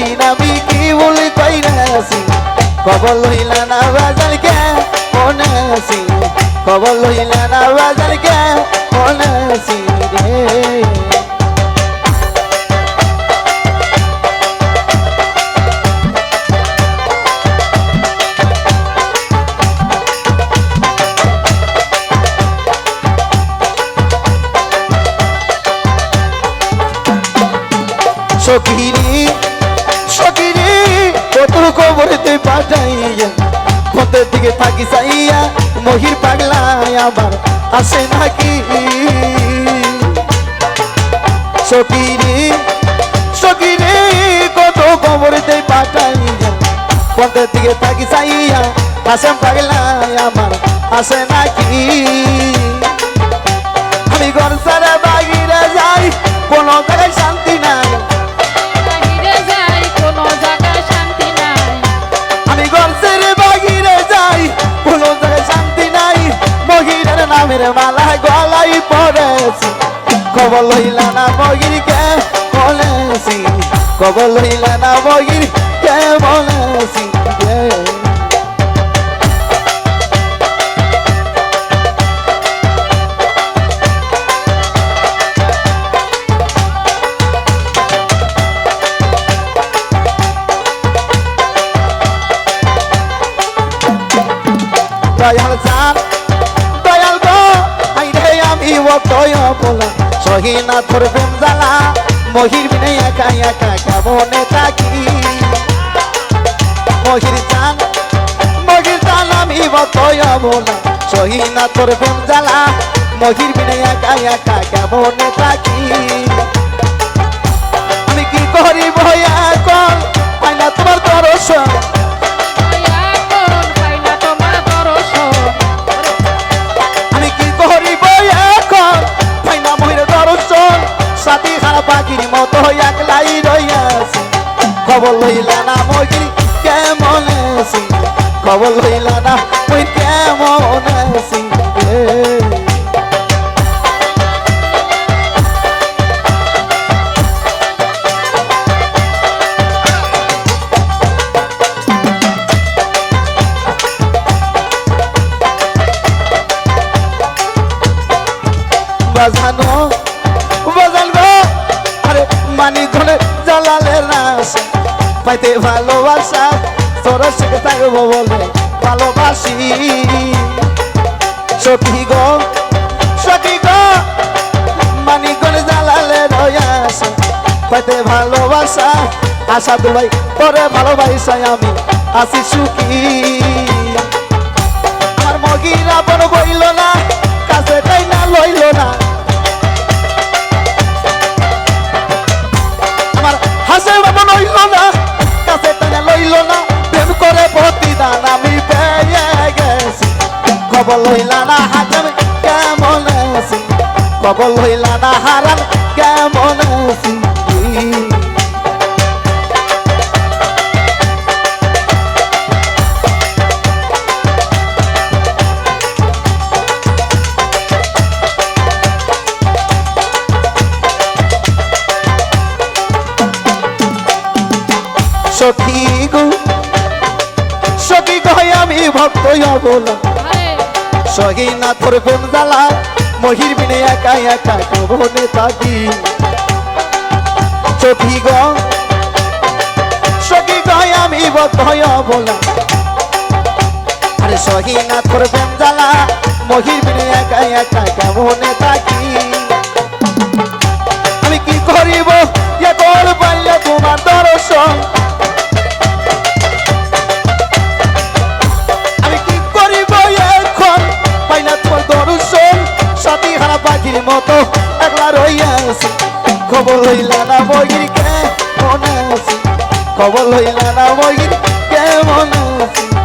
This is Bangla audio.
দিন আমি কি বলি কইরাছি কবল লইলা না বাজার কে মনেছি কবল লইলা না বাজার কে রে। সকিরি সকিরি কত কবরেতে পাঠাইয়া কোথের দিকে থাকি চাইয়া, মহির পাগলায় আবার আসে নাকি? সকিরি সকিরি কত কবরেতে পাঠাইয়া কোথের দিকে থাকি চাইয়া, আসে পাগলায় আমার আসে নাকি? আমি ঘর সারা বাগিরে যাই, কোনো শান্তি গলাই পড়েছি খবর লইলা না মগির কে বলেছি খবর লইলা না মগির কে বলেছি কে? দয়াল আমি অতয় বলা সহিনা তোর প্রেম জ্বালা, মহির বিনে একা একা কেমনে থাকি? মহির চান মহির চান আমি অতয় বলা সহিনা তোর প্রেম মহির বিনে একা একা কেমনে থাকি? লইলা না মহির কেমন আছি? খবর লইলা না মহির কেমন আছি। বাজানো বাজানো আরে মানি ধরে জ্বালালে রাস পাইতে ভালোবাসা তোর সাথে থাকব বলে ভালোবাসি। সখী গো সখী গো মানি করে জ্বালালে রয়াস পাইতে ভালোবাসা, আশা দুবাই তোরে ভালোবাসায় আমি, আসি সুখী। খবর লইলা না হাজার কেমন আছি? খবর লইলা না কেমন সখী গো সখী আমি ভক্ত বলা সহি না তোর প্রেম জ্বালা, মহির বিনে একা একা কবনে থাকি। সখী গ, সখী কহে আমি বধয় বলা। আরে সহি না তোর প্রেম জ্বালা, মহির বিনে একা একা কেমনে পাখির মতো একলা রইয়া আছি। খবর লইলা না বইর কেমন আছি? খবর লইলা না বইর কেমন আছি?